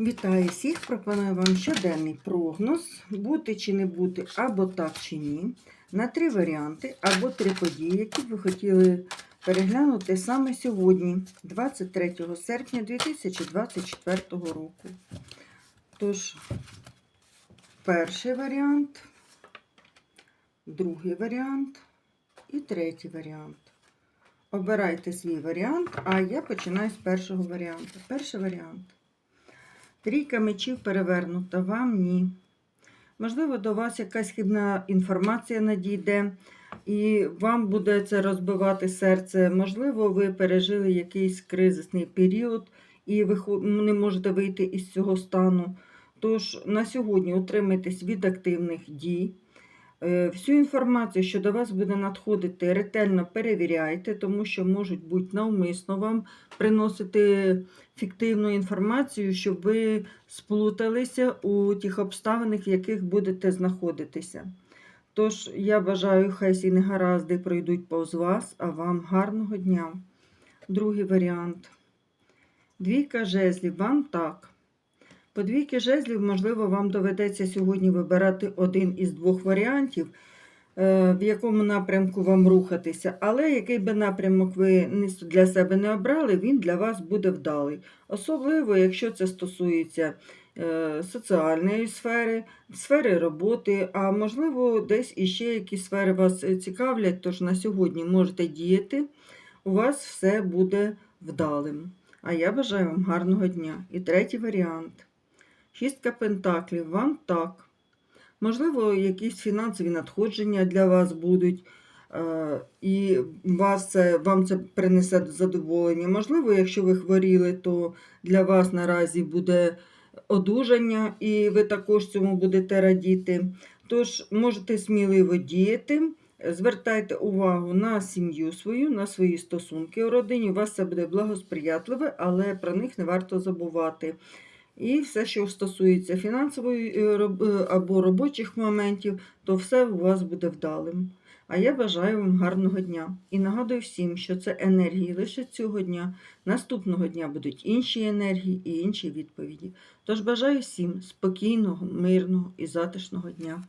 Вітаю всіх! Пропоную вам щоденний прогноз, бути чи не бути, або так чи ні, на три варіанти, або три події, які ви хотіли переглянути саме сьогодні, 23 серпня 2024 року. Тож, перший варіант, другий варіант і третій варіант. Обирайте свій варіант, а я починаю з першого варіанту. Перший варіант. Трійка мечів перевернута, вам ні. Можливо, до вас якась хибна інформація надійде, і вам буде це розбивати серце. Можливо, ви пережили якийсь кризисний період, і ви не можете вийти із цього стану. Тож на сьогодні утримайтесь від активних дій. Е, Всю інформацію, що до вас буде надходити, ретельно перевіряйте, тому що можуть бути навмисно вам приносити фіктивну інформацію, щоб ви сплуталися у тих обставинах, в яких будете знаходитися. Тож я бажаю, хай всі негаразди пройдуть повз вас, а вам гарного дня. Другий варіант. Двійка жезлів, вам так. По двійки жезлів, можливо, вам доведеться сьогодні вибирати один із двох варіантів, е, в якому напрямку вам рухатися. Але який би напрямок ви для себе не обрали, він для вас буде вдалий. Особливо, якщо це стосується е, соціальної сфери, сфери роботи, а можливо, десь іще якісь сфери вас е, цікавлять, тож на сьогодні можете діяти, у вас все буде вдалим. А я бажаю вам гарного дня. І третій варіант. Шістка пентаклів, вам так. Можливо, якісь фінансові надходження для вас будуть, е, і вас це, вам це принесе задоволення. Можливо, якщо ви хворіли, то для вас наразі буде одужання, і ви також цьому будете радіти. Тож можете сміливо діяти. Звертайте увагу на сім'ю свою, на свої стосунки у родині. У вас це буде благосприятливе, але про них не варто забувати. І все, що стосується фінансової е, е, або робочих моментів, то все у вас буде вдалим. А я бажаю вам гарного дня. І нагадую всім, що це енергії лише цього дня. Наступного дня будуть інші енергії і інші відповіді. Тож бажаю всім спокійного, мирного і затишного дня.